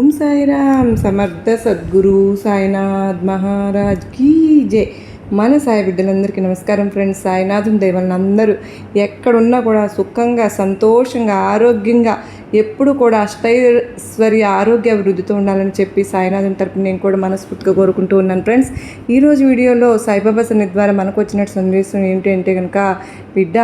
ఓం సాయిరామ్ సమర్థ సద్గురు సాయినాథ్ మహారాజ్ కీ జే. మన సాయి బిడ్డలందరికీ నమస్కారం ఫ్రెండ్స్. సాయినాథం దేవల్ని అందరూ ఎక్కడున్నా కూడా సుఖంగా సంతోషంగా ఆరోగ్యంగా ఎప్పుడు కూడా అష్టైశ్వర్య ఆరోగ్య అభివృద్ధితో ఉండాలని చెప్పి సాయినాథం తరపున నేను కూడా మనస్ఫూర్తిగా కోరుకుంటూ ఉన్నాను ఫ్రెండ్స్. ఈరోజు వీడియోలో సాయిబాబా సన్నిధి ద్వారా మనకు వచ్చినట్టు సందేశం ఏంటంటే కనుక బిడ్డ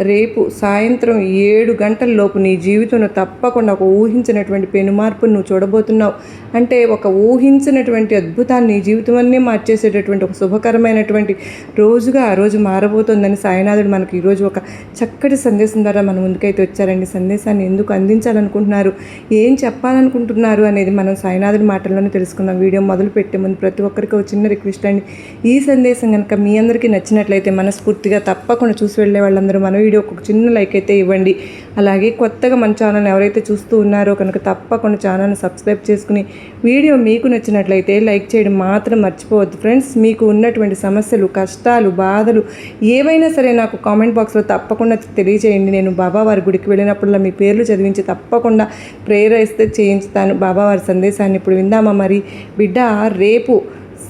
రేపు సాయంత్రం ఏడు గంటల లోపు నీ జీవితంలో తప్పకుండా ఒక ఊహించినటువంటి పెను మార్పును నువ్వు చూడబోతున్నావు. అంటే ఒక ఊహించినటువంటి అద్భుతాన్ని నీ జీవితం అన్నీ మార్చేసేటటువంటి ఒక శుభకరమైనటువంటి రోజుగా ఆ రోజు మారబోతోందని సాయినాథుడు మనకి ఈరోజు ఒక చక్కటి సందేశం ద్వారా మన ముందుకైతే వచ్చారండి. సందేశాన్ని ఎందుకు అందించాలనుకుంటున్నారు? ఏం చెప్పాలనుకుంటున్నారు అనేది మనం సాయినాథుడి మాటల్లోనే తెలుసుకుందాం. వీడియో మొదలు పెట్టే ముందు ప్రతి ఒక్కరికి ఒక చిన్న రిక్వెస్ట్ అండి. ఈ సందేశం కనుక మీ అందరికీ నచ్చినట్లయితే మనస్ఫూర్తిగా తప్పకుండా చూసి వెళ్ళే వాళ్ళందరూ మన వీడియో ఒక చిన్న లైక్ అయితే ఇవ్వండి. అలాగే కొత్తగా మన ఛానల్ ఎవరైతే చూస్తూ ఉన్నారో కనుక తప్పకుండా ఛానల్ని సబ్స్క్రైబ్ చేసుకుని వీడియో మీకు నచ్చినట్లయితే లైక్ చేయడం మాత్రం మర్చిపోవద్దు. ఫ్రెండ్స్ మీకు ఉన్నటువంటి సమస్యలు కష్టాలు బాధలు ఏవైనా సరే నాకు కామెంట్ బాక్స్లో తప్పకుండా తెలియజేయండి నేను బాబావారి గుడికి వెళ్ళినప్పుడల్లా మీ పేర్లు చదివించి తప్పకుండా ప్రేయర్ చేయించుతాను బాబావారి సందేశాన్ని ఇప్పుడు విందామా మరి? బిడ్డ రేపు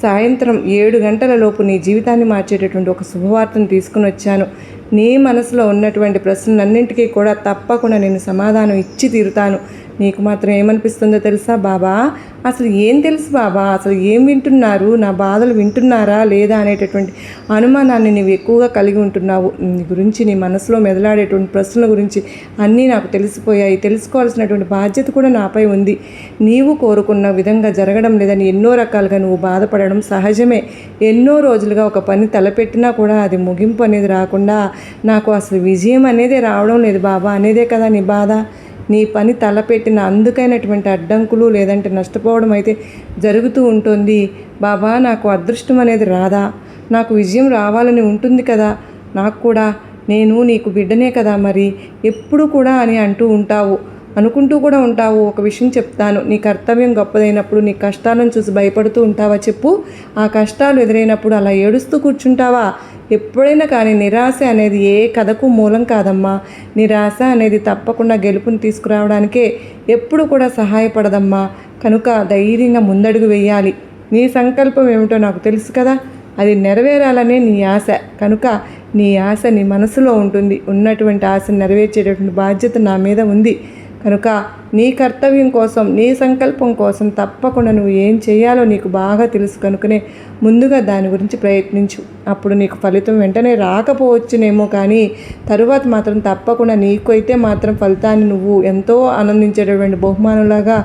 సాయంత్రం ఏడు గంటల లోపు నీ జీవితాన్ని మార్చేటటువంటి ఒక శుభవార్తను తీసుకుని వచ్చాను. నీ మనసులో ఉన్నటువంటి ప్రశ్నలన్నింటికీ కూడా తప్పకుండా నేను సమాధానం ఇచ్చి తీరుతాను. నీకు మాత్రం ఏమనిపిస్తుందో తెలుసా బాబా? అసలు ఏం తెలుసు బాబా? అసలు ఏం వింటున్నారు? నా బాధలు వింటున్నారా లేదా అనేటటువంటి అనుమానాన్ని నువ్వు ఎక్కువగా కలిగి ఉంటున్నావు. నీ గురించి నీ మనసులో మెదలాడేటువంటి ప్రశ్నల గురించి అన్నీ నాకు తెలిసిపోయాయి. తెలుసుకోవాల్సినటువంటి బాధ్యత కూడా నాపై ఉంది. నీవు కోరుకున్న విధంగా జరగడం లేదని ఎన్నో రకాలుగా నువ్వు బాధపడడం సహజమే. ఎన్నో రోజులుగా ఒక పని తలపెట్టినా కూడా అది ముగింపు అనేది రాకుండా నాకు అసలు విజయం అనేది రావడం లేదు బాబా. అనేదే కదా నీ బాధ? నీ పని తలపెట్టిన అందుకైనటువంటి అడ్డంకులు లేదంటే నష్టపోవడం అయితే జరుగుతూ ఉంటుంది. బాబా నాకు అదృష్టం అనేది రాదా? నాకు విజయం రావాలని ఉంటుంది కదా? నాకు కూడా నేను నీకు బిడ్డనే కదా మరి? ఎప్పుడు కూడా అని అంటూ ఉంటావు. అనుకుంటూ కూడా ఉంటావు ఒక విషయం చెప్తాను. నీ కర్తవ్యం గొప్పదైనప్పుడు నీ కష్టాలను చూసి భయపడుతూ ఉంటావా చెప్పు. ఆ కష్టాలు ఎదురైనప్పుడు అలా ఏడుస్తూ కూర్చుంటావా? ఎప్పుడైనా కానీ నిరాశ అనేది ఏ కథకు మూలం కాదమ్మా. నిరాశ అనేది తప్పకుండా గెలుపుని తీసుకురావడానికే ఎప్పుడు కూడా సహాయపడదమ్మా. కనుక ధైర్యంగా ముందడుగు వేయాలి. నీ సంకల్పం ఏమిటో నాకు తెలుసు కదా. అది నెరవేరాలనే నీ ఆశ. కనుక నీ ఆశ నీ మనసులో ఉంటుంది. ఉన్నటువంటి ఆశను నెరవేర్చేటటువంటి బాధ్యత నా మీద ఉంది. కనుక నీ కర్తవ్యం కోసం నీ సంకల్పం కోసం తప్పకుండా నువ్వు ఏం చేయాలో నీకు బాగా తెలుసు కనుకనే ముందుగా దాని గురించి ప్రయత్నించు. అప్పుడు నీకు ఫలితం వెంటనే రాకపోవచ్చునేమో కానీ తరువాత మాత్రం తప్పకుండా నీకైతే మాత్రం ఫలితాన్ని నువ్వు ఎంతో ఆనందించేటటువంటి బహుమానులాగా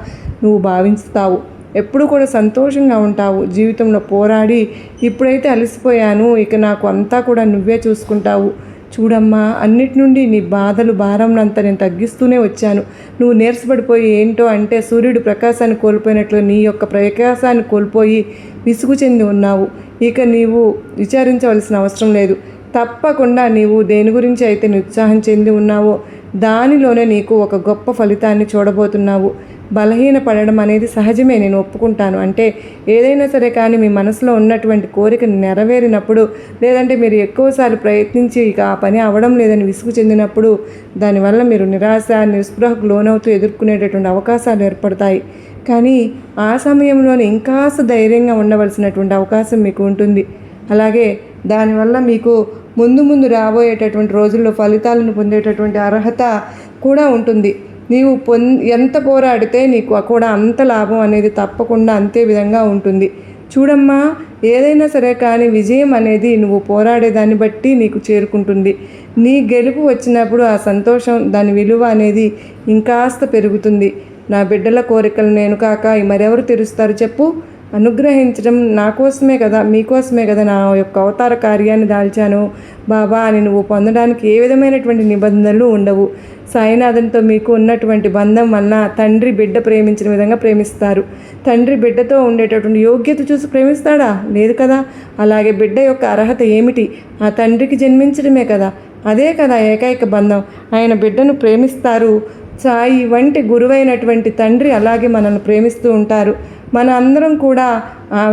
నువ్వు భావిస్తావు. ఎప్పుడు కూడా సంతోషంగా ఉంటావు. జీవితంలో పోరాడి ఇప్పుడైతే అలసిపోయాను ఇక నాకు అంతా కూడా నువ్వే చూసుకుంటావు. చూడమ్మా అన్నిటి నుండి నీ బాధలు భారంనంత నేను తగ్గిస్తూనే వచ్చాను. నువ్వు నీరసపడిపోయి ఏంటో అంటే సూర్యుడు ప్రకాశాన్ని కోల్పోయినట్లు నీ యొక్క ప్రకాశాన్ని కోల్పోయి విసుగు చెంది ఉన్నావు. ఇక నీవు విచారించవలసిన అవసరం లేదు. తప్పకుండా నీవు దేని గురించి అయితే ఉత్సాహం చెంది ఉన్నావో దానిలోనే నీకు ఒక గొప్ప ఫలితాన్ని చూడబోతున్నావు. బలహీన పడడం అనేది సహజమే నేను ఒప్పుకుంటాను. అంటే ఏదైనా సరే కానీ మీ మనసులో ఉన్నటువంటి కోరిక నెరవేరినప్పుడు లేదంటే మీరు ఎక్కువసార్లు ప్రయత్నించి ఇక ఆ పని అవడం లేదని విసుగు చెందినప్పుడు దానివల్ల మీరు నిరాశ నిస్పృహకు లోనవుతూ ఎదుర్కొనేటటువంటి అవకాశాలు ఏర్పడతాయి. కానీ ఆ సమయంలోనే ఇంకాస్త ధైర్యంగా ఉండవలసినటువంటి అవకాశం మీకు ఉంటుంది. అలాగే దానివల్ల మీకు ముందు ముందు రాబోయేటటువంటి రోజుల్లో ఫలితాలను పొందేటటువంటి అర్హత కూడా ఉంటుంది. నీవు పొన్ ఎంత పోరాడితే నీకు కూడా అంత లాభం అనేది తప్పకుండా అంతే విధంగా ఉంటుంది. చూడమ్మా ఏదైనా సరే కానీ విజయం అనేది నువ్వు పోరాడేదాన్ని బట్టి నీకు చేరుకుంటుంది. నీ గెలుపు వచ్చినప్పుడు ఆ సంతోషం దాని విలువ అనేది ఇంకాస్త పెరుగుతుంది. నా బిడ్డల కోరికలు నేను కాక మరెవరు తెరుస్తారు చెప్పు. అనుగ్రహించడం నా కోసమే కదా మీకోసమే కదా నా యొక్క అవతార కార్యాన్ని దాల్చాను. బాబా అని నువ్వు పొందడానికి ఏ విధమైనటువంటి నిబంధనలు ఉండవు. సాయినాథన్తో మీకు ఉన్నటువంటి బంధం వలన తండ్రి బిడ్డ ప్రేమించిన విధంగా ప్రేమిస్తారు. తండ్రి బిడ్డతో ఉండేటటువంటి యోగ్యత చూసి ప్రేమిస్తాడా? లేదు కదా. అలాగే బిడ్డ యొక్క అర్హత ఏమిటి? ఆ తండ్రికి జన్మించడమే కదా. అదే కదా ఏకైక బంధం. ఆయన బిడ్డను ప్రేమిస్తారు. సాయి వంటి గురువైనటువంటి తండ్రి అలాగే మనల్ని ప్రేమిస్తూ ఉంటారు. మన అందరం కూడా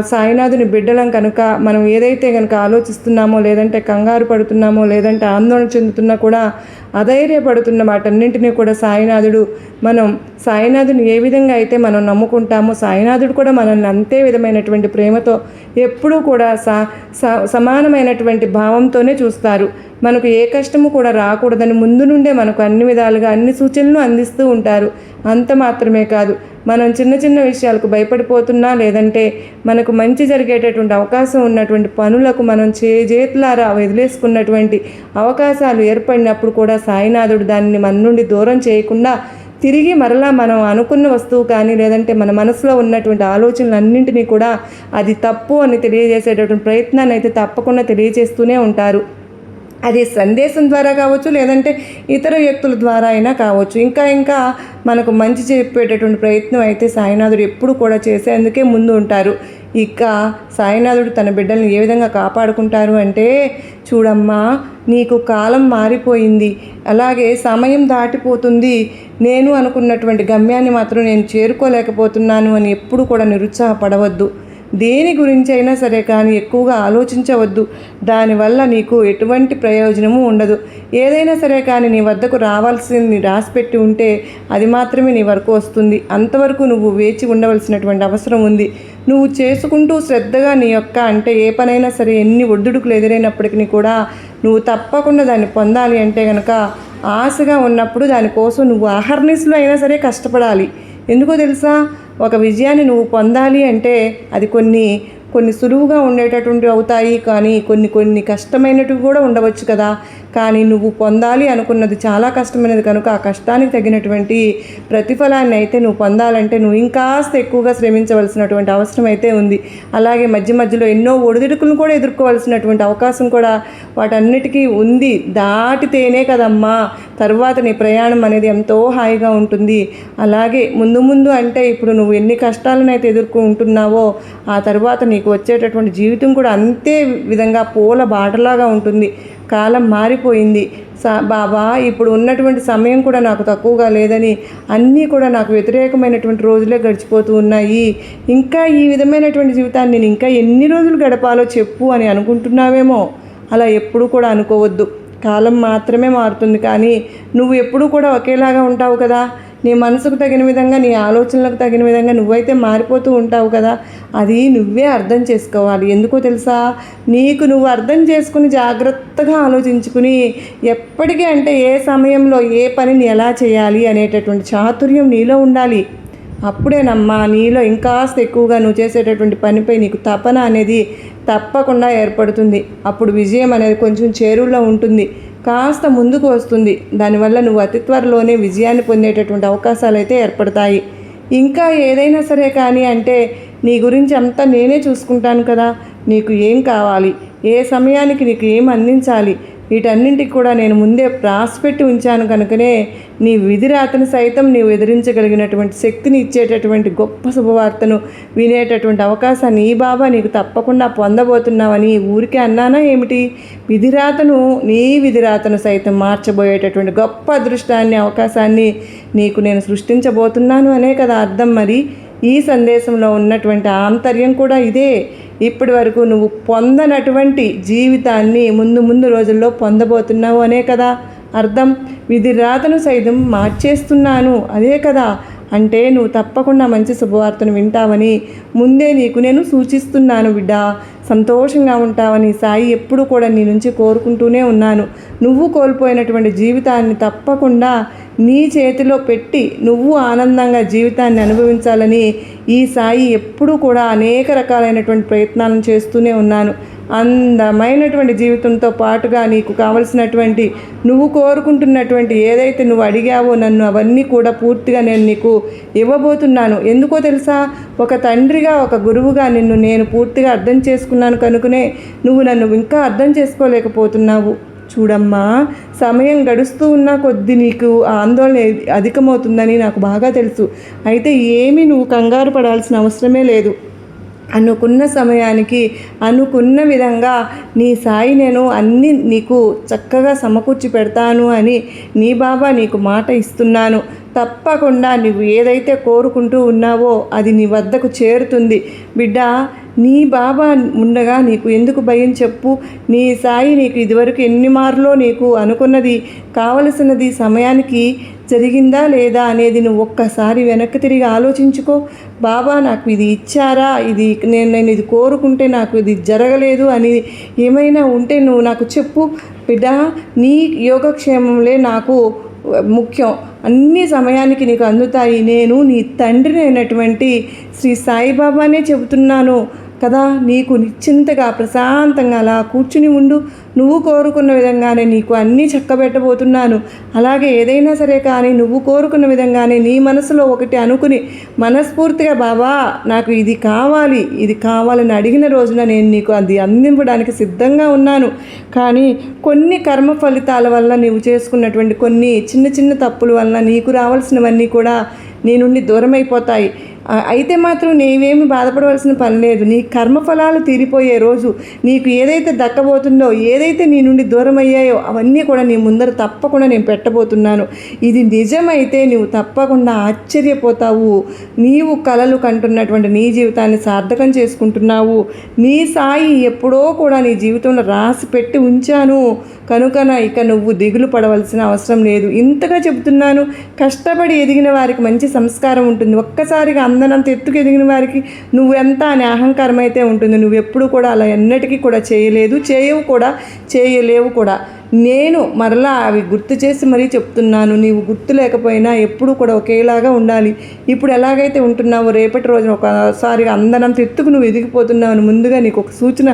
సాయినాథుని బిడ్డలం కనుక మనం ఏదైతే కనుక ఆలోచిస్తున్నామో లేదంటే కంగారు పడుతున్నామో లేదంటే ఆందోళన చెందుతున్నా కూడా అధైర్యపడుతున్న వాటన్నింటినీ కూడా సాయినాథుడు మనం సాయినాథుని ఏ విధంగా అయితే మనం నమ్ముకుంటామో సాయినాథుడు కూడా మనల్ని అంతే విధమైనటువంటి ప్రేమతో ఎప్పుడూ కూడా సా స- సమానమైనటువంటి భావంతోనే చూస్తారు. మనకు ఏ కష్టము కూడా రాకూడదని ముందు నుండే మనకు అన్ని విధాలుగా అన్ని సూచనలు అందిస్తూ ఉంటారు. అంత మాత్రమే కాదు. మనం చిన్న చిన్న విషయాలకు భయపడిపోతున్నా లేదంటే మనకు మంచి జరిగేటటువంటి అవకాశం ఉన్నటువంటి పనులకు మనం చే చేతులారా వదిలేసుకున్నటువంటి అవకాశాలు ఏర్పడినప్పుడు కూడా సాయినాథుడు దానిని మన నుండి దూరం చేయకుండా తిరిగి మరలా మనం అనుకున్న వస్తువు కానీ లేదంటే మన మనసులో ఉన్నటువంటి ఆలోచనలన్నింటినీ కూడా అది తప్పు అని తెలియజేసేటటువంటి ప్రయత్నాన్ని అయితే తప్పకుండా తెలియజేస్తూనే ఉంటారు. అది సందేశం ద్వారా కావచ్చు లేదంటే ఇతర వ్యక్తుల ద్వారా అయినా కావచ్చు. ఇంకా ఇంకా మనకు మంచి చెప్పేటటువంటి ప్రయత్నం అయితే సాయినాథుడు ఎప్పుడు కూడా చేసేందుకే ముందు ఉంటారు. ఇక సాయినాథుడు తన బిడ్డల్ని ఏ విధంగా కాపాడుకుంటారు అంటే చూడమ్మా నీకు కాలం మారిపోయింది. అలాగే సమయం దాటిపోతుంది. నేను అనుకున్నటువంటి గమ్యాన్ని మాత్రం నేను చేరుకోలేకపోతున్నాను అని ఎప్పుడు కూడా నిరుత్సాహపడవద్దు. దేని గురించి అయినా సరే కానీ ఎక్కువగా ఆలోచించవద్దు. దానివల్ల నీకు ఎటువంటి ప్రయోజనము ఉండదు. ఏదైనా సరే కానీ నీ వద్దకు రావాల్సింది రాసిపెట్టి ఉంటే అది మాత్రమే నీ వరకు వస్తుంది. అంతవరకు నువ్వు వేచి ఉండవలసినటువంటి అవసరం ఉంది. నువ్వు చేసుకుంటూ శ్రద్ధగా నీ యొక్క అంటే ఏ పనైనా సరే ఎన్ని ఒడ్డుడుకులు ఎదురైనప్పటికీ కూడా నువ్వు తప్పకుండా దాన్ని పొందాలి అంటే కనుక ఆశగా ఉన్నప్పుడు దానికోసం నువ్వు అహర్నిస్లో అయినా సరే కష్టపడాలి. ఎందుకో తెలుసా? ఒక విజయాన్ని నువ్వు పొందాలి అంటే అది కొన్ని కొన్ని సులువుగా ఉండేటటువంటి అవుతాయి కానీ కొన్ని కొన్ని కష్టమైనటువి కూడా ఉండవచ్చు కదా. కానీ నువ్వు పొందాలి అనుకున్నది చాలా కష్టమైనది. కనుక ఆ కష్టానికి తగినటువంటి ప్రతిఫలాన్ని అయితే నువ్వు పొందాలంటే నువ్వు ఇంకాస్త ఎక్కువగా శ్రమించవలసినటువంటి అవసరం అయితే ఉంది. అలాగే మధ్య మధ్యలో ఎన్నో ఒడిదుడుకులను కూడా ఎదుర్కోవాల్సినటువంటి అవకాశం కూడా వాటన్నిటికీ ఉంది. దాటితేనే కదమ్మా తర్వాత నీ ప్రయాణం అనేది ఎంతో హాయిగా ఉంటుంది. అలాగే ముందు ముందు అంటే ఇప్పుడు నువ్వు ఎన్ని కష్టాలను అయితే ఎదుర్కొంటున్నావో ఆ తర్వాత నీకు వచ్చేటటువంటి జీవితం కూడా అంతే విధంగా పూల బాటలాగా ఉంటుంది. కాలం మారిపోయింది. సా బాబా ఇప్పుడు ఉన్నటువంటి సమయం కూడా నాకు తక్కువగా లేదని అన్నీ కూడా నాకు వ్యతిరేకమైనటువంటి రోజులే గడిచిపోతూ ఉన్నాయి. ఇంకా ఈ విధమైనటువంటి జీవితాన్ని నేను ఇంకా ఎన్ని రోజులు గడపాలో చెప్పు అని అనుకుంటున్నావేమో? అలా ఎప్పుడూ కూడా అనుకోవద్దు. కాలం మాత్రమే మారుతుంది కానీ నువ్వు ఎప్పుడూ కూడా ఒకేలాగా ఉంటావు కదా? నీ మనసుకు తగిన విధంగా నీ ఆలోచనలకు తగిన విధంగా నువ్వైతే మారిపోతూ ఉంటావు కదా అది నువ్వే అర్థం చేసుకోవాలి. ఎందుకో తెలుసా? నీకు నువ్వు అర్థం చేసుకుని జాగ్రత్తగా ఆలోచించుకుని ఎప్పటికీ అంటే ఏ సమయంలో ఏ పనిని ఎలా చేయాలి అనేటటువంటి చాతుర్యం నీలో ఉండాలి. అప్పుడేనమ్మా నీలో ఇంకాస్త ఎక్కువగా నువ్వు చేసేటటువంటి పనిపై నీకు తపన అనేది తప్పకుండా ఏర్పడుతుంది. అప్పుడు విజయం అనేది కొంచెం చేరువులో ఉంటుంది. కాస్త ముందుకు వస్తుంది. దానివల్ల నువ్వు అతి త్వరలోనే విజయాన్ని పొందేటటువంటి అవకాశాలు అయితే ఏర్పడతాయి. ఇంకా ఏదైనా సరే కానీ అంటే నీ గురించి అంతా నేనే చూసుకుంటాను కదా. నీకు ఏం కావాలి? ఏ సమయానికి నీకు ఏం అందించాలి? వీటన్నింటికి కూడా నేను ముందే రాసిపెట్టి ఉంచాను కనుకనే నీ విధిరాతను సైతం నీవు ఎదిరించగలిగినటువంటి శక్తిని ఇచ్చేటటువంటి గొప్ప శుభవార్తను వినేటటువంటి అవకాశాన్ని ఈ బాబా నీకు తప్పకుండా పొందబోతున్నావని ఊరికే అన్నానా ఏమిటి? విధిరాతను నీ విధిరాతను సైతం మార్చబోయేటటువంటి గొప్ప అదృష్టాన్ని అవకాశాన్ని నీకు నేను సృష్టించబోతున్నాను అనే కదా అర్థం మరి. ఈ సందేశంలో ఉన్నటువంటి ఆంతర్యం కూడా ఇదే. ఇప్పటి వరకు నువ్వు పొందనటువంటి జీవితాన్ని ముందు ముందు రోజుల్లో పొందబోతున్నావు అనే కదా అర్థం. విధి రాతను సైతం మార్చేస్తున్నాను అదే కదా. అంటే నువ్వు తప్పకుండా మంచి శుభవార్తను వింటావని ముందే నీకు నేను సూచిస్తున్నాను బిడ్డ. సంతోషంగా ఉంటావని సాయి ఎప్పుడు కూడా నీ నుంచి కోరుకుంటూనే ఉన్నాను. నువ్వు కోల్పోయినటువంటి జీవితాన్ని తప్పకుండా నీ చేతిలో పెట్టి నువ్వు ఆనందంగా జీవితాన్ని అనుభవించాలని ఈ సాయి ఎప్పుడూ కూడా అనేక రకాలైనటువంటి ప్రయత్నాలను చేస్తూనే ఉన్నాను. అందమైనటువంటి జీవితంతో పాటుగా నీకు కావలసినటువంటి నువ్వు కోరుకుంటున్నటువంటి ఏదైతే నువ్వు అడిగావో నన్ను అవన్నీ కూడా పూర్తిగా నేను నీకు ఇవ్వబోతున్నాను. ఎందుకో తెలుసా? ఒక తండ్రిగా ఒక గురువుగా నిన్ను నేను పూర్తిగా అర్థం చేసుకున్నాను కనుకనే నువ్వు నన్ను ఇంకా అర్థం చేసుకోలేకపోతున్నావు. చూడమ్మా సమయం గడుస్తూ ఉన్న కొద్ది నీకు ఆందోళన అధికమవుతుందని నాకు బాగా తెలుసు. అయితే ఏమీ నువ్వు కంగారు పడాల్సిన అవసరమే లేదు. అనుకున్న సమయానికి అనుకున్న విధంగా నీ సాయి నేను అన్ని నీకు చక్కగా సమకూర్చి పెడతాను అని నీ బాబా నీకు మాట ఇస్తున్నాను. తప్పకుండా నువ్వు ఏదైతే కోరుకుంటూ ఉన్నావో అది నీ వద్దకు చేరుతుంది. బిడ్డ నీ బాబా ఉండగా నీకు ఎందుకు భయం చెప్పు? నీ సాయి నీకు ఇదివరకు ఎన్ని మార్లో నీకు అనుకున్నది కావలసినది సమయానికి జరిగిందా లేదా అనేది నువ్వు ఒక్కసారి వెనక్కి తిరిగి ఆలోచించుకో. బాబా నాకు ఇది ఇచ్చారా? ఇది నేను నేను ఇది కోరుకుంటే నాకు ఇది జరగలేదు అని ఏమైనా ఉంటే నువ్వు నాకు చెప్పు. బిడ్డ నీ యోగక్షేమంలే నాకు ముఖ్యం. అన్ని సమయానికి నీకు అందుతాయి. నేను నీ తండ్రిని అయినటువంటి శ్రీ సాయిబాబానే చెబుతున్నాను. కదా నీకు నిశ్చింతగా ప్రశాంతంగా అలా కూర్చుని ఉండు. నువ్వు కోరుకున్న విధంగానే నీకు అన్నీ చక్కబెట్టబోతున్నాను. అలాగే ఏదైనా సరే కానీ నువ్వు కోరుకున్న విధంగానే నీ మనసులో ఒకటి అనుకుని మనస్ఫూర్తిగా బాబా నాకు ఇది కావాలి. ఇది కావాలని అడిగిన రోజున నేను నీకు అది అందించడానికి సిద్ధంగా ఉన్నాను. కానీ కొన్ని కర్మ ఫలితాల వల్ల నీవు చేసుకున్నటువంటి కొన్ని చిన్న చిన్న తప్పుల వల్ల నీకు రావాల్సినవన్నీ కూడా నీ నుండి దూరమైపోతాయి. అయితే మాత్రం నీవేమి బాధపడవలసిన పని లేదు. నీ కర్మఫలాలు తీరిపోయే రోజు నీకు ఏదైతే దక్కబోతుందో ఏదైతే నీ నుండి దూరం అయ్యాయో అవన్నీ కూడా నీ ముందర తప్పకుండా నేను పెట్టబోతున్నాను. ఇది నిజమైతే నువ్వు తప్పకుండా ఆశ్చర్యపోతావు. నీవు కలలు కంటున్నటువంటి నీ జీవితాన్ని సార్థకం చేసుకుంటున్నావు. నీ సాయి ఎప్పుడో కూడా నీ జీవితంలో రాసి పెట్టి ఉంచాను. కనుక ఇక నువ్వు దిగులు పడవలసిన అవసరం లేదు. ఇంతగా చెబుతున్నాను. కష్టపడి ఎదిగిన వారికి మంచి సంస్కారం ఉంటుంది. ఒక్కసారిగా అందనంత ఎత్తుకు ఎదిగిన వారికి నువ్వు ఎంత అనే అహంకారం అయితే ఉంటుంది. నువ్వు ఎప్పుడు కూడా అలా ఎన్నటికీ కూడా చేయలేదు చేయవు కూడా చేయలేవు కూడా. నేను మరలా అవి గుర్తు చేసి మరీ చెప్తున్నాను. నీవు గుర్తు లేకపోయినా ఎప్పుడు కూడా ఒకేలాగా ఉండాలి. ఇప్పుడు ఎలాగైతే ఉంటున్నావో రేపటి రోజున ఒకసారి అందనంత ఎత్తుకు నువ్వు ఎదిగిపోతున్నావు ముందుగా నీకు ఒక సూచన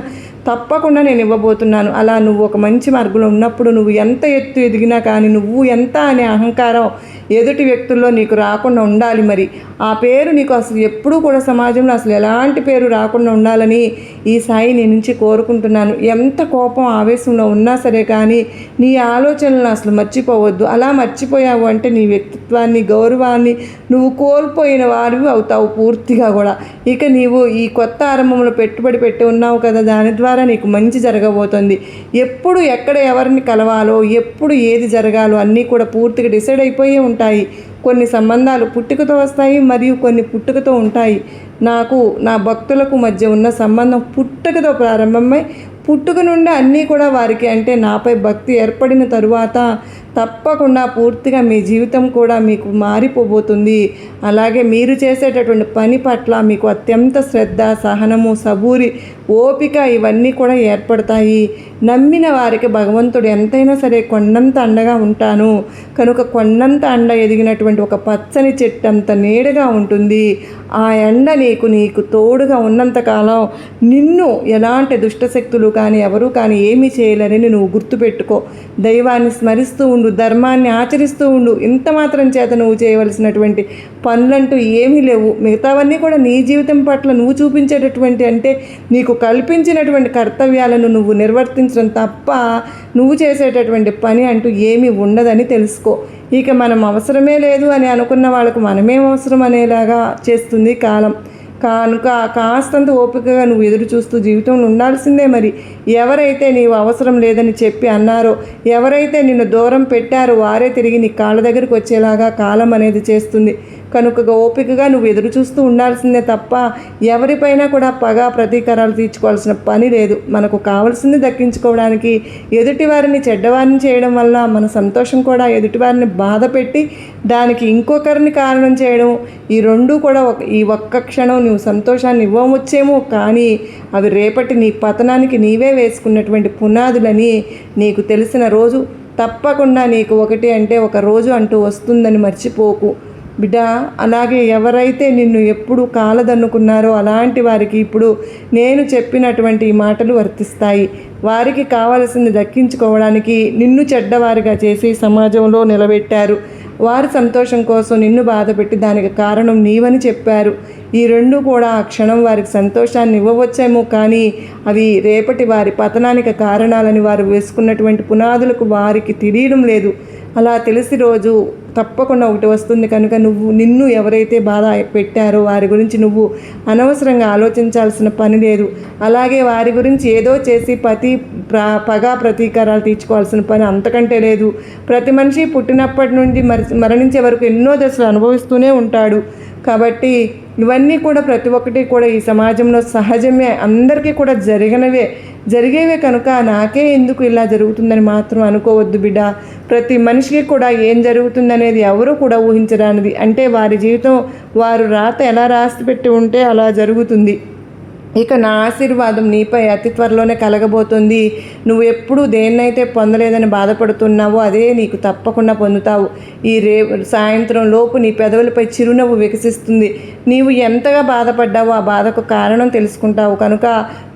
తప్పకుండా నేను ఇవ్వబోతున్నాను. అలా నువ్వు ఒక మంచి మార్గంలో ఉన్నప్పుడు నువ్వు ఎంత ఎత్తు ఎదిగినా కానీ నువ్వు ఎంత అనే అహంకారం ఎదుటి వ్యక్తుల్లో నీకు రాకుండా ఉండాలి మరి. ఆ పేరు నీకు అసలు ఎప్పుడూ కూడా సమాజంలో అసలు ఎలాంటి పేరు రాకుండా ఉండాలని ఈ సాయి నీ నుంచి కోరుకుంటున్నాను. ఎంత కోపం ఆవేశంలో ఉన్నా సరే కానీ నీ ఆలోచనలను అసలు మర్చిపోవద్దు. అలా మర్చిపోయావు అంటే నీ వ్యక్తిత్వాన్ని గౌరవాన్ని నువ్వు కోల్పోయిన వారివి అవుతావు పూర్తిగా కూడా. ఇక నీవు ఈ కొత్త ఆరంభంలో పెట్టుబడి పెట్టి ఉన్నావు కదా దాని ద్వారా నీకు మంచి జరగబోతుంది. ఎప్పుడు ఎక్కడ ఎవరిని కలవాలో ఎప్పుడు ఏది జరగాలో అన్నీ కూడా పూర్తిగా డిసైడ్ అయిపోయి ఉంటాయి. కొన్ని సంబంధాలు పుట్టుకతో వస్తాయి మరియు కొన్ని పుట్టుకతో ఉంటాయి. నాకు నా భక్తులకు మధ్య ఉన్న సంబంధం పుట్టుకతో ప్రారంభమై పుట్టుక నుండి అన్నీ కూడా వారికి అంటే నాపై భక్తి ఏర్పడిన తరువాత తప్పకుండా పూర్తిగా మీ జీవితం కూడా మీకు మారిపోబోతుంది. అలాగే మీరు చేసేటటువంటి పని పట్ల మీకు అత్యంత శ్రద్ధ సహనము సబూరి ఓపిక ఇవన్నీ కూడా ఏర్పడతాయి. నమ్మిన వారికి భగవంతుడు ఎంతైనా సరే కొండంత అండగా ఉంటాను. కనుక కొండంత అండ ఎదిగినటువంటి ఒక పచ్చని చెట్టు అంత నీడగా ఉంటుంది. ఆ ఎండ నీకు నీకు తోడుగా ఉన్నంతకాలం నిన్ను ఎలాంటి దుష్టశక్తులు కానీ ఎవరు కానీ ఏమీ చేయలేరని నువ్వు గుర్తుపెట్టుకో. దైవాన్ని స్మరిస్తూ ఉండు ధర్మాన్ని ఆచరిస్తూ ఉండు. ఇంత మాత్రం చేత నువ్వు చేయవలసినటువంటి పనులంటూ ఏమీ లేవు. మిగతావన్నీ కూడా నీ జీవితం పట్ల నువ్వు చూపించేటటువంటి అంటే నీకు కల్పించినటువంటి కర్తవ్యాలను నువ్వు నిర్వర్తించడం తప్ప నువ్వు చేసేటటువంటి పని అంటూ ఏమీ ఉండదని తెలుసుకో. ఇక మనం అవసరమే లేదు అని అనుకున్న వాళ్ళకు మనమేం అవసరం అనేలాగా చేస్తుంది కాలం. కనుక కాస్తంత ఓపికగా నువ్వు ఎదురు చూస్తూ జీవితంలో ఉండాల్సిందే మరి. ఎవరైతే నీవు అవసరం లేదని చెప్పి అన్నారో ఎవరైతే నిన్ను దూరం పెట్టారో వారే తిరిగి నీ కాళ్ళ దగ్గరికి వచ్చేలాగా కాలం అనేది చేస్తుంది. కనుక ఓపికగా నువ్వు ఎదురు చూస్తూ ఉండాల్సిందే తప్ప ఎవరిపైనా కూడా పగ ప్రతీకారాలు తీర్చుకోవాల్సిన పని లేదు. మనకు కావాల్సింది దక్కించుకోవడానికి ఎదుటివారిని చెడ్డవారిని చేయడం వల్ల మన సంతోషం కూడా ఎదుటివారిని బాధ పెట్టి దానికి ఇంకొకరిని కారణం చేయడం ఈ రెండు కూడా ఒక ఈ ఒక్క క్షణం నువ్వు సంతోషాన్ని ఇవ్వవచ్చేమో కానీ అవి రేపటి నీ పతనానికి నీవే వేసుకున్నటువంటి పునాదులని నీకు తెలిసిన రోజు తప్పకుండా నీకు ఒకటి అంటే ఒక రోజు అంటూ వస్తుందని మర్చిపోకు. బిడ్డ అలాగే ఎవరైతే నిన్ను ఎప్పుడు కాలదన్నుకున్నారో అలాంటి వారికి ఇప్పుడు నేను చెప్పినటువంటి ఈ మాటలు వర్తిస్తాయి. వారికి కావలసింది దక్కించుకోవడానికి నిన్ను చెడ్డవారిగా చేసి సమాజంలో నిలబెట్టారు. వారి సంతోషం కోసం నిన్ను బాధపెట్టి దానికి కారణం నీవని చెప్పారు. ఈ రెండు కూడా ఆ క్షణం వారికి సంతోషాన్ని ఇవ్వవచ్చేమో కానీ అవి రేపటి వారి పతనానికి కారణాలని వారు వేసుకున్నటువంటి పునాదులకు వారికి తెలియడం లేదు. అలా తెలిసి రోజు తప్పకుండా ఒకటి వస్తుంది కనుక నువ్వు నిన్ను ఎవరైతే బాధ పెట్టారో వారి గురించి నువ్వు అనవసరంగా ఆలోచించాల్సిన పని లేదు. అలాగే వారి గురించి ఏదో చేసి పతి ప్ర పగా ప్రతీకారాలు తీర్చుకోవాల్సిన పని అంతకంటే లేదు. ప్రతి మనిషి పుట్టినప్పటి నుండి మరి మరణించే వరకు ఎన్నో దశలు అనుభవిస్తూనే ఉంటాడు. కాబట్టి ఇవన్నీ కూడా ప్రతి ఒక్కటి కూడా ఈ సమాజంలో సహజమే అందరికీ కూడా జరిగినవే. జరిగేవే కనుక నాకే ఎందుకు ఇలా జరుగుతుందని మాత్రం అనుకోవద్దు బిడ్డ. ప్రతి మనిషికి కూడా ఏం జరుగుతుందనేది ఎవరు కూడా ఊహించరానిది. అంటే వారి జీవితం వారు రాత ఎలా రాసి పెట్టి ఉంటే అలా జరుగుతుంది. ఇక నా ఆశీర్వాదం నీపై అతి త్వరలోనే కలగబోతుంది. నువ్వు ఎప్పుడు దేన్నైతే పొందలేదని బాధపడుతున్నావో అదే నీకు తప్పకుండా పొందుతావు. ఈ రే సాయంత్రం లోపు నీ పెదవులపై చిరునవ్వు వికసిస్తుంది. నీవు ఎంతగా బాధపడ్డావో ఆ బాధకు కారణం తెలుసుకుంటావు. కనుక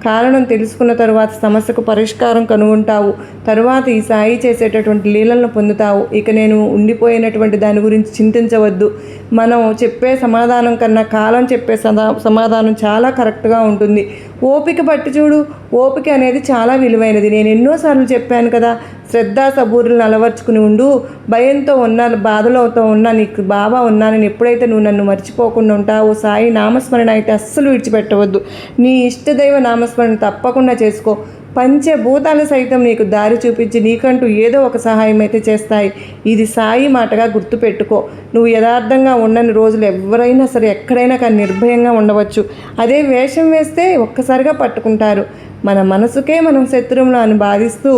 కారణం తెలుసుకున్న తరువాత సమస్యకు పరిష్కారం కనుగొంటావు. తరువాత ఈ సాయి చేసేటటువంటి లీలలను పొందుతావు. ఇక నేను ఉండిపోయినటువంటి దాని గురించి చింతించవద్దు. మనం చెప్పే సమాధానం కన్నా కాలం చెప్పే సదా సమాధానం చాలా కరెక్ట్గా ఉంటుంది. ఓపిక పట్టి చూడు. ఓపిక అనేది చాలా విలువైనది. నేను ఎన్నోసార్లు చెప్పాను కదా శ్రద్ధ సబూరులను అలవర్చుకుని ఉండు. భయంతో ఉన్న బాధలతో ఉన్నా నీకు బాబా ఉన్నానని ఎప్పుడైతే నువ్వు నన్ను మర్చిపోకుండా ఉంటావో సాయి నామస్మరణ అయితే అస్సలు విడిచిపెట్టవద్దు. నీ ఇష్టదైవ నామస్మరణ తప్పకుండా చేసుకో. పంచభూతాలు సైతం నీకు దారి చూపించి నీకంటూ ఏదో ఒక సహాయం అయితే చేస్తాయి. ఇది సాయి మాటగా గుర్తుపెట్టుకో. నువ్వు యథార్థంగా ఉండని రోజులు ఎవరైనా సరే ఎక్కడైనా కానీ నిర్భయంగా ఉండవచ్చు. అదే వేషం వేస్తే ఒక్కసారిగా పట్టుకుంటారు. మన మనసుకే మనం శత్రువులు అని బాధిస్తూ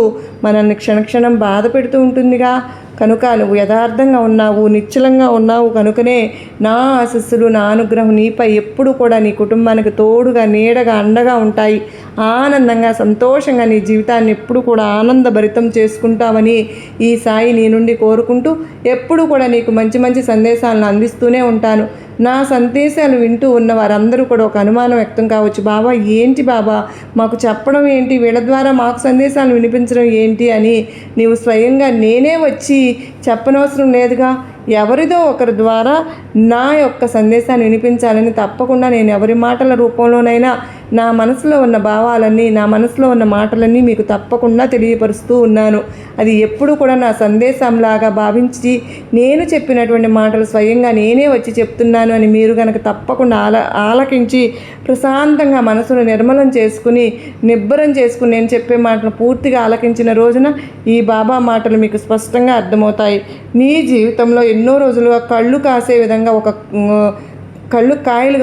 మనల్ని క్షణక్షణం బాధ పెడుతూ ఉంటుందిగా. కనుక నువ్వు యథార్థంగా ఉన్నావు నిశ్చలంగా ఉన్నావు కనుకనే నా ఆశస్సులు నా అనుగ్రహం నీపై ఎప్పుడు కూడా నీ కుటుంబానికి తోడుగా నీడగా అండగా ఉంటాయి. ఆనందంగా సంతోషంగా నీ జీవితాన్ని ఎప్పుడు కూడా ఆనందభరితం చేసుకుంటామని ఈ సాయి నీ నుండి కోరుకుంటూ ఎప్పుడు కూడా నీకు మంచి మంచి సందేశాలను అందిస్తూనే ఉంటాను. నా సందేశాలు వింటూ ఉన్న వారందరూ కూడా ఒక అనుమానం వ్యక్తం కావచ్చు. బాబా ఏంటి బాబా మాకు చెప్పడం ఏంటి? వీళ్ళ ద్వారా మాకు సందేశాలు వినిపించడం ఏంటి? అని నీవు స్వయంగా నేనే వచ్చి చెప్పనవసరం లేదుగా. ఎవరిదో ఒకరి ద్వారా నా యొక్క సందేశాన్ని వినిపించాలని తప్పకుండా నేను ఎవరి మాటల రూపంలోనైనా నా మనసులో ఉన్న భావాలన్నీ నా మనసులో ఉన్న మాటలన్నీ మీకు తప్పకుండా తెలియపరుస్తూ ఉన్నాను. అది ఎప్పుడు కూడా నా సందేశంలాగా భావించి నేను చెప్పినటువంటి మాటలు స్వయంగా నేనే వచ్చి చెప్తున్నాను అని మీరు కనుక తప్పకుండా ఆల ఆలకించి ప్రశాంతంగా మనసును నిర్మలం చేసుకుని నిబ్బరం చేసుకుని నేను చెప్పే మాటలు పూర్తిగా ఆలకించిన రోజున ఈ బాబా మాటలు మీకు స్పష్టంగా అర్థమవుతాయి. నీ జీవితంలో ఎన్నో రోజులుగా కళ్ళు కాసే విధంగా ఒక కళ్ళు కాయలు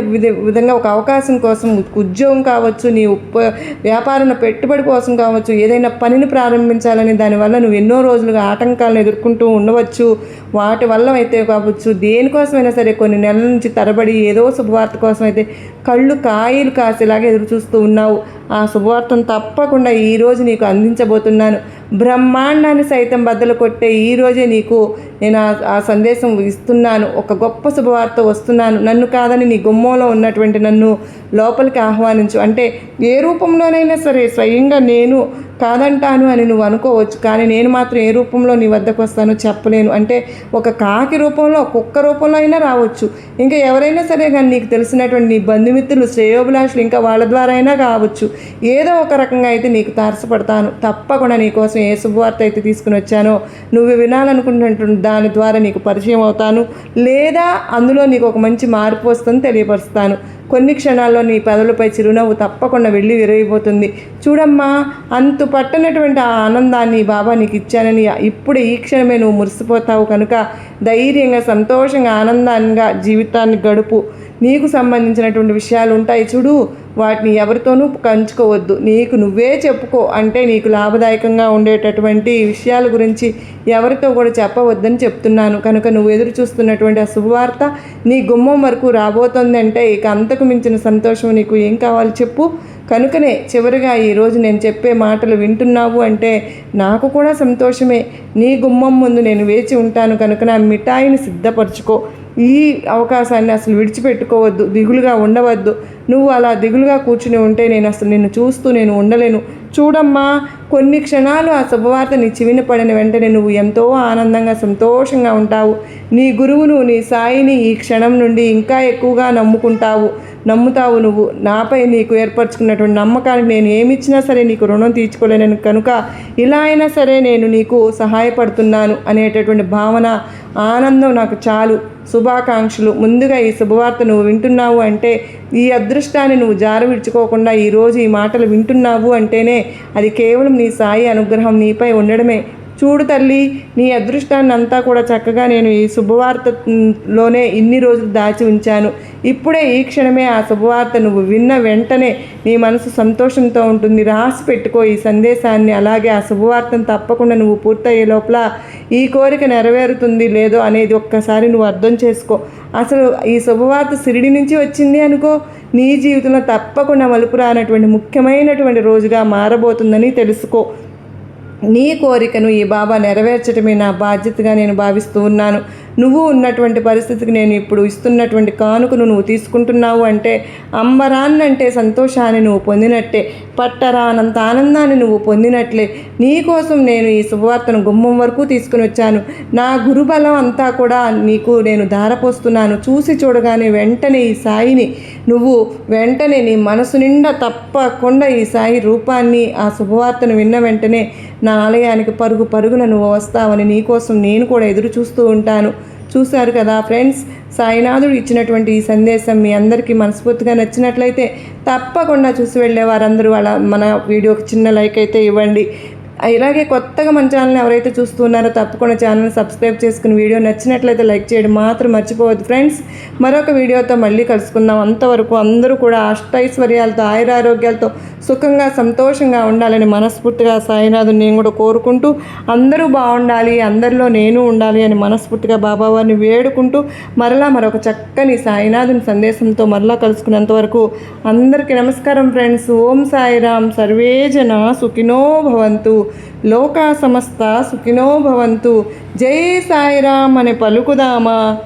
విధంగా ఒక అవకాశం కోసం ఉద్యోగం కావచ్చు నీ ఉప వ్యాపారంలో పెట్టుబడి కోసం కావచ్చు ఏదైనా పనిని ప్రారంభించాలని దానివల్ల నువ్వు ఎన్నో రోజులుగా ఆటంకాలను ఎదుర్కొంటూ ఉండవచ్చు. వాటి వల్ల అయితే కావచ్చు దేనికోసమైనా సరే కొన్ని నెలల నుంచి తరబడి ఏదో శుభవార్త కోసం అయితే కళ్ళు కాయలు కాసేలాగా ఎదురు చూస్తూ ఉన్నావు. ఆ శుభవార్తను తప్పకుండా ఈరోజు నీకు అందించబోతున్నాను. బ్రహ్మాండాన్ని సైతం బద్దలు కొట్టే ఈరోజే నీకు నేను ఆ సందేశం ఇస్తున్నాను. ఒక గొప్ప శుభవార్త వస్తున్నాను. నన్ను కాదని నీ గుమ్మంలో ఉన్నటువంటి నన్ను లోపలికి ఆహ్వానించు. అంటే ఏ రూపంలోనైనా సరే స్వయంగా నేను కాదంటాను అని నువ్వు అనుకోవచ్చు కానీ నేను మాత్రం ఏ రూపంలో నీ వద్దకు వస్తానో చెప్పలేను. అంటే ఒక కాకి రూపంలో కుక్క రూపంలో అయినా రావచ్చు. ఇంకా ఎవరైనా సరే కానీ నీకు తెలిసినటువంటి నీ బంధుమిత్రులు శ్రేయోభిలాషులు ఇంకా వాళ్ళ ద్వారా అయినా కావచ్చు. ఏదో ఒక రకంగా అయితే నీకు తారసపడతాను. తప్పకుండా నీకోసం ఏ శుభవార్త అయితే తీసుకుని వచ్చానో నువ్వు వినాలనుకున్నటువంటి దాని ద్వారా నీకు పరిచయం అవుతాను. లేదా అందులో నీకు ఒక మంచి మార్పు వస్తుందని తెలియపరుస్తాను. కొన్ని క్షణాల్లో నీ పెదవులపై చిరునవ్వు తప్పకుండా వెళ్ళి విరిగిపోతుంది. చూడమ్మా అంతు పట్టనటువంటి ఆ ఆనందాన్ని బాబా నీకు ఇచ్చానని ఇప్పుడు ఈ క్షణమే నువ్వు మురిసిపోతావు కనుక ధైర్యంగా సంతోషంగా ఆనందంగా జీవితాన్ని గడుపు. నీకు సంబంధించినటువంటి విషయాలు ఉంటాయి చూడు. వాటిని ఎవరితోనూ పంచుకోవద్దు. నీకు నువ్వే చెప్పుకో. అంటే నీకు లాభదాయకంగా ఉండేటటువంటి విషయాల గురించి ఎవరితో కూడా చెప్పవద్దని చెప్తున్నాను. కనుక నువ్వు ఎదురు చూస్తున్నటువంటి ఆ శుభవార్త నీ గుమ్మం వరకు రాబోతుంది అంటే ఇక అంతకు మించిన సంతోషం నీకు ఏం కావాలి చెప్పు. కనుకనే చివరిగా ఈరోజు నేను చెప్పే మాటలు వింటున్నావు అంటే నాకు కూడా సంతోషమే. నీ గుమ్మం ముందు నేను వేచి ఉంటాను కనుక నా మిఠాయిని సిద్ధపరచుకో. ఈ అవకాశాన్ని అసలు విడిచిపెట్టుకోవద్దు దిగులుగా ఉండవద్దు. నువ్వు అలా దిగులుగా కూర్చుని ఉంటే నేను అసలు నిన్ను చూస్తూ నేను ఉండలేను. చూడమ్మా కొన్ని క్షణాలు ఆ శుభవార్త నీ చెవిన పడిన వెంటనే నువ్వు ఎంతో ఆనందంగా సంతోషంగా ఉంటావు. నీ గురువును నీ సాయిని ఈ క్షణం నుండి ఇంకా ఎక్కువగా నమ్ముకుంటావు. నమ్ముతావు నువ్వు. నాపై నీకు ఏర్పరచుకున్నటువంటి నమ్మకానికి నేను ఏమిచ్చినా సరే నీకు రుణం తీర్చుకోలేను కనుక ఇలా అయినా సరే నేను నీకు సహాయపడుతున్నాను అనేటటువంటి భావన ఆనందం నాకు చాలు. శుభాకాంక్షలు. ముందుగా ఈ శుభవార్త నువ్వు వింటున్నావు అంటే ఈ అదృష్టాన్ని నువ్వు జారవిడ్చుకోకుండా ఈరోజు ఈ మాటలు వింటున్నావు అంటేనే అది కేవలం నీ సాయి అనుగ్రహం నీపై ఉండడమే. చూడు తల్లి నీ అదృష్టాన్ని అంతా కూడా చక్కగా నేను ఈ శుభవార్తలోనే ఇన్ని రోజులు దాచి ఉంచాను. ఇప్పుడే ఈ క్షణమే ఆ శుభవార్త నువ్వు విన్న వెంటనే నీ మనసు సంతోషంతో ఉంటుంది. రాసి పెట్టుకో ఈ సందేశాన్ని. అలాగే ఆ శుభవార్తను తప్పకుండా నువ్వు పూర్తయ్యే లోపల ఈ కోరిక నెరవేరుతుంది లేదో అనేది ఒక్కసారి నువ్వు అర్థం చేసుకో. అసలు ఈ శుభవార్త సిరిడి నుంచి వచ్చింది అనుకో నీ జీవితంలో తప్పకుండా మలుపు రానటువంటి ముఖ్యమైనటువంటి రోజుగా మారబోతుందని తెలుసుకో. నీ కోరికను ఈ బాబా నెరవేర్చడమే నా బాధ్యతగా నేను భావిస్తూ ఉన్నాను. నువ్వు ఉన్నటువంటి పరిస్థితికి నేను ఇప్పుడు ఇస్తున్నటువంటి కానుకను నువ్వు తీసుకుంటున్నావు అంటే అంబరాన్నంటే సంతోషాన్ని నువ్వు పొందినట్టే పట్టరానంత ఆనందాన్ని నువ్వు పొందినట్లే. నీకోసం నేను ఈ శుభవార్తను గుమ్మం వరకు తీసుకుని వచ్చాను. నా గురుబలం అంతా కూడా నీకు నేను ధారపోస్తున్నాను. చూసి చూడగానే వెంటనే ఈ సాయిని నువ్వు వెంటనే నీ మనసు నిండా తప్పకుండా ఈ సాయి రూపాన్ని ఆ శుభవార్తను విన్న వెంటనే నా ఆలయానికి పరుగు పరుగున నువ్వు వస్తావని నీకోసం నేను కూడా ఎదురు చూస్తూ ఉంటాను. చూశారు కదా ఫ్రెండ్స్. సాయినాథుడు ఇచ్చినటువంటి ఈ సందేశం మీ అందరికీ మనస్ఫూర్తిగా నచ్చినట్లయితే తప్పకుండా చూసి వెళ్ళే వారందరూ వాళ్ళ మన వీడియోకి చిన్న లైక్ అయితే ఇవ్వండి. ఇలాగే కొత్తగా మన ఛానల్ని ఎవరైతే చూస్తున్నారో తప్పకుండా ఛానల్ని సబ్స్క్రైబ్ చేసుకుని వీడియో నచ్చినట్లయితే లైక్ చేయడం మాత్రం మర్చిపోవద్దు. ఫ్రెండ్స్ మరొక వీడియోతో మళ్ళీ కలుసుకుందాం. అంతవరకు అందరూ కూడా అష్టైశ్వర్యాలతో ఆయురారోగ్యాలతో సుఖంగా సంతోషంగా ఉండాలని మనస్ఫూర్తిగా సాయినాథుని నేను కూడా కోరుకుంటూ అందరూ బాగుండాలి అందరిలో నేను ఉండాలి అని మనస్ఫూర్తిగా బాబావారిని వేడుకుంటూ మరలా మరొక చక్కని సాయినాథుని సందేశంతో మరలా కలుసుకునేంత వరకు అందరికీ నమస్కారం ఫ్రెండ్స్. ఓం సాయిరామ్. సర్వే జన సుఖినో భవంతు. లోకా సమస్త సుఖినో భవంతు. జై సాయిరామ్ అని పలుకుదామా?